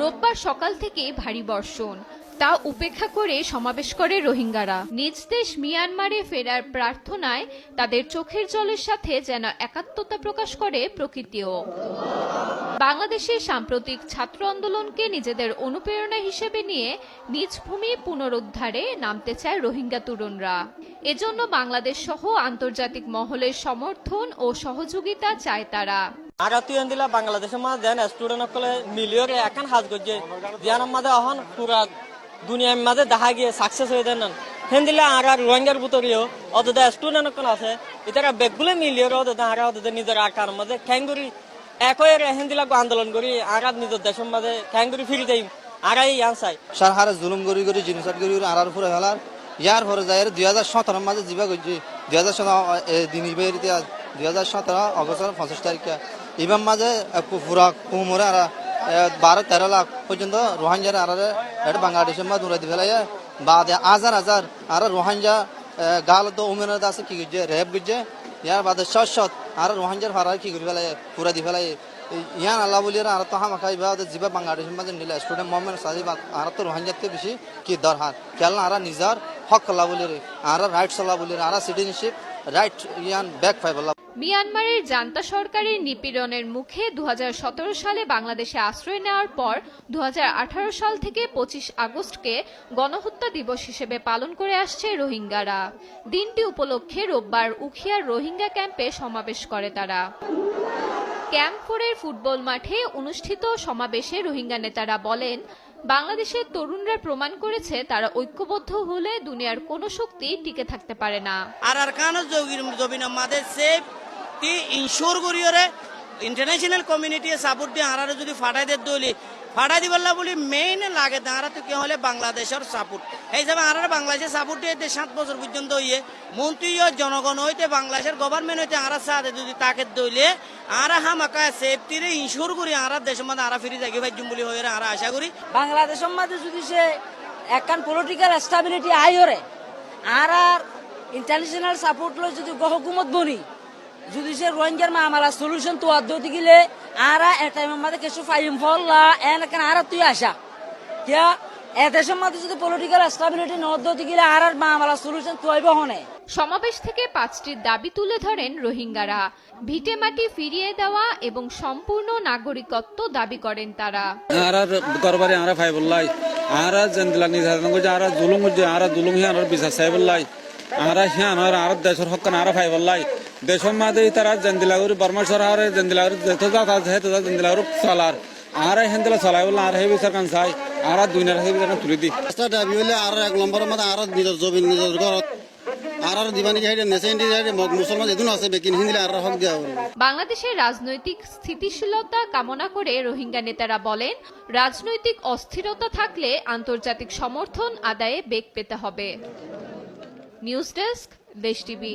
রোববার সকাল থেকে ভারী বর্ষণ। তা উপেক্ষা করে সমাবেশ করে রোহিঙ্গারা। নিজ দেশ মিয়ানমারে ফেরার প্রার্থনায় তাদের চোখের জলের সাথে যেন একাত্মতা প্রকাশ করে প্রকৃতিও। বাংলাদেশের সাম্প্রতিক ছাত্র আন্দোলনকে নিজেদের অনুপ্রেরণা হিসেবে নিয়ে নিজ ভূমি পুনরুদ্ধারে নামতে চায় রোহিঙ্গা তরুণরা। এজন্য বাংলাদেশ সহ আন্তর্জাতিক মহলের সমর্থন ও সহযোগিতা চায় তারা। আগাতুয়ান দিলা বাংলাদেশের মাঝে দেন স্টুডেন্ট সকলে মিলিয়রে এখন হাজ করছে জিয়ানোর মাঝে অহন পুরা দুনিয়ার মাঝে দেখা গিয়ে সাকসেস হয়ে দেন হেন দিলে আর আর রোহিঙ্গার ভিতরেও অত স্টুডেন্ট সকল আছে এটারা বেগগুলো মিলিয়রে অত আর অত নিজের আকার মাঝে খ্যাঙ্গুরি একই হেন দিলা আন্দোলন করি, আর আর নিজের দেশের মাঝে খ্যাঙ্গুরি ফিরি দেই, আর এই আনসাই। সার হারে জুলুম করি করি জিনিসট করি করি, আরার ফুরে হেলার ইয়ার পরে যায় দুই হাজার সতেরোর মাঝে যাবা করছি দুই হাজার সতেরো দিন দুই হাজার সতেরো অগস্টের পঁচিশ তারিখে ইবার মাঝে পুরা কুমোরে আর বারো, তেরো লাখ পর্যন্ত রোহাঞ্জার আর এটা বাংলাদেশের মাঝে দূরে দিয়ে ফেলাই বাদে হাজার হাজার আর রোহাঞ্জা গাল তো উমের আছে কি করছে? রেপ করছে। ইয়ার বাদে শত আর রোহাঞ্জার ভাড়া কি করে ফেলাই পুরা দি ফেলাই ইয়ান আল্লাহ বলি আর তো হামা খাইবা জিবা বাংলাদেশের মাঝে নিলে স্টুডেন্ট মোহাম্মদ সাজিব আর তো রোহাঞ্জাতে বেশি কি দরহার? কেলা আর নিজের হক আল্লাহ বলি আর রাইটস আল্লাহ বলি আর সিটিজেনশিপ মিয়ানমারের জান্তা সরকারের নিপীড়নের মুখে দু হাজার সতেরো সালে বাংলাদেশে আশ্রয় নেওয়ার পর দু সাল থেকে পঁচিশ আগস্টকে গণহত্যা দিবস হিসেবে পালন করে আসছে রোহিঙ্গারা। দিনটি উপলক্ষে রোববার উখিয়ার রোহিঙ্গা ক্যাম্পে সমাবেশ করে তারা। ক্যাম্প ফোরের ফুটবল মাঠে অনুষ্ঠিত সমাবেশে রোহিঙ্গা নেতারা বলেন বাংলাদেশের তরুণরা প্রমাণ করেছে তারা ঐক্যবদ্ধ হলে দুনিয়ার কোনো শক্তি টিকে থাকতে পারে না। আর আর কানো জবিন আমাদের সেফ টি ইনশোর করিয়রে ইন্টারন্যাশনাল কমিউনিটি সাপোর্ট দিয়ে আর যদি ফাটাই দিয়ে দলি ফাটাই দিবল্লা বলি মেইন লাগে তারা তো কে হলে বাংলাদেশের সাপোর্ট এই হিসাবে আরারে বাংলাদেশের সাপোর্ট দিয়ে সাত বছর পর্যন্ত হইয়ে মন্ত্রী জনগণ হইতে বাংলাদেশের গভর্নমেন্ট হইতে আরা সাথে যদি তাকে দইলে আরা হামাকা সেফটিরে ইনশোর করি আরা দেশের মধ্যে আরা ফিরে যাই ভাই বলি হয়ে আরা আশা করি বাংলাদেশের মাঝে যদি সে একখান পলিটিক্যাল স্টাবিলিটি আইরে আর আর ইন্টারন্যাশনাল সাপোর্ট লই যদি গহকুমত বনি যদি সে রোহিঙ্গার মামালা সলিউশন তো আদ্য গিলে আর মাঝে কিছু ফাইম ফল্লা এন এখান আর তুই আসা? কিয়া? এদেশের মাঝে যদি পলিটিক্যাল স্টাবিলিটি নদ্য গিলে আর আর মামালা সলিউশন সমাবেশ থেকে পাঁচটি দাবি তুলে ধরেন রোহিঙ্গারা। ভিটে মাটি ফিরিয়ে দেওয়া এবং সম্পূর্ণ নাগরিকত্ব দাবি করেন তারা। আরা গরবারে আরা ফাইবল্লাই আরা জেন্দিলা নির্ধারণ করছে আরা জুলুম করছে আরা জুলুম হিয়ান বিচার চাইবল্লাই আরা আর আর দেশের হকান আরা ফাইবল্লাই দেশের মাঝে তারা জেন্দিলা করি বর্মা সরকার জেন্দিলা করি যেতে যা যেতে যা জেন্দিলা করি চলার আর হেন্দিলা চলাই বললা আর হে বিচার কান চাই আর দুইনার হে বিচার তুলি দি। রাস্তা দাবি হলে আর এক নম্বরের মধ্যে আর নিজের জমি নিজের ঘরত আর আর দিবানি হাইডে নেসেন্টি হাইডে মুসলমান যেদিন আছে বেকিন হিন্দিলে আর হক দেওয়া হবে বাংলাদেশের রাজনৈতিক স্থিতিশীলতা কামনা করে রোহিঙ্গা নেতারা বলেন রাজনৈতিক অস্থিরতা থাকলে আন্তর্জাতিক সমর্থন আদায়ে বেগ পেতে হবে। News desk Desh TV.